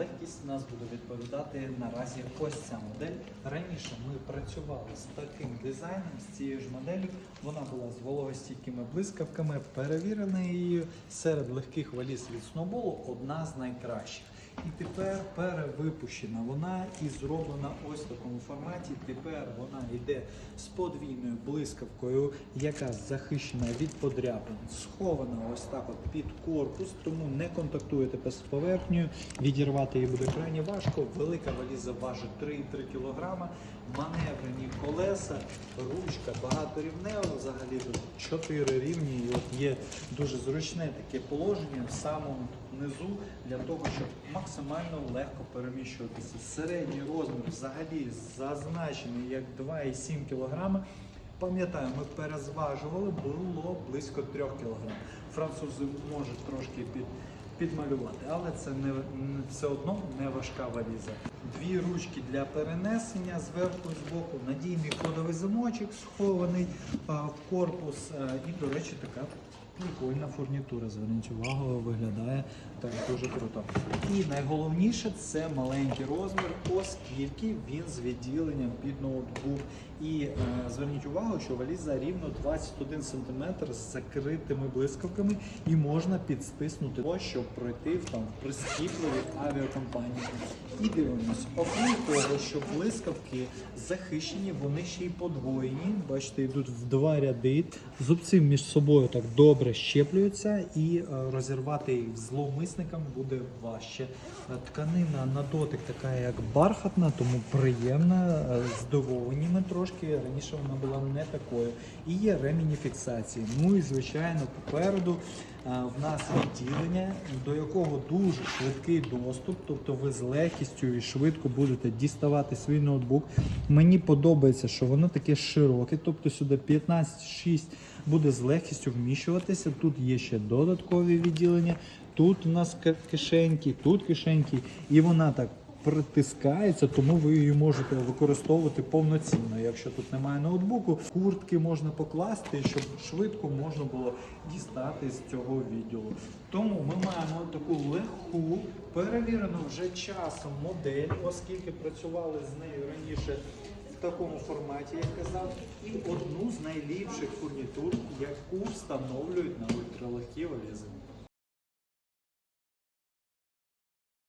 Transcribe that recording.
легкість нас буде відповідати наразі ось ця модель. Раніше ми працювали з таким дизайном, з цією ж моделлю. Вона була з вологостійкими блискавками, перевірена її серед легких валіз від Snowball одна з найкращих. І тепер перевипущена. Вона і зроблена ось в такому форматі. Тепер вона йде з подвійною блискавкою, яка захищена від подряпин, схована ось так от під корпус, тому не контактує тепер з поверхнею. Відірвати її буде крайні важко. Велика валіза важить 3,3 кг. Маневрені колеса, ручка багаторівнева, взагалі тут 4 рівні. І от є дуже зручне таке положення в самому низу для того, щоб максимально легко переміщуватися. Середній розмір взагалі зазначений як 2,7 кг. Пам'ятаю, ми перезважували, було близько 3 кг. Французи можуть трошки під, підмалювати, але це не, все одно не важка валіза. Дві ручки для перенесення зверху і збоку, надійний кодовий замочок схований в корпус. а, і, до речі, така прикольна фурнітура. Зверніть увагу, виглядає так дуже круто. І найголовніше це маленький розмір, оскільки він з відділенням під ноутбук. І е, зверніть увагу, що валіза рівно 21 см з закритими блискавками і можна підстиснути, ось, щоб пройти в там прискіпливі авіакомпанії. І дивимось, окрім того, що блискавки захищені, вони ще й подвоєні. Бачите, йдуть в два ряди. Зубці між собою так добре щеплюються, і е, розірвати їх зловмисникам буде важче. Е, Тканина на дотик така, як бархатна, тому приємна. Е, Здивовані ми трошки. Раніше вона була не такою. І є ремені фіксації. Ну і звичайно, попереду в нас відділення, до якого дуже швидкий доступ, тобто ви з легкістю і швидко будете діставати свій ноутбук. Мені подобається, що воно таке широке, тобто сюди 15-6 буде з легкістю вміщуватися. Тут є ще додаткові відділення. Тут у нас ки- кишеньки, тут кишеньки, і вона так притискається, тому ви її можете використовувати повноцінно. Якщо тут немає ноутбуку, куртки можна покласти, щоб швидко можна було дістати з цього відділу. Тому ми маємо таку легку, перевірену вже часом модель, оскільки працювали з нею раніше в такому форматі, як казав, і одну з найліпших фурнітур, яку встановлюють на ультралегкі валізи.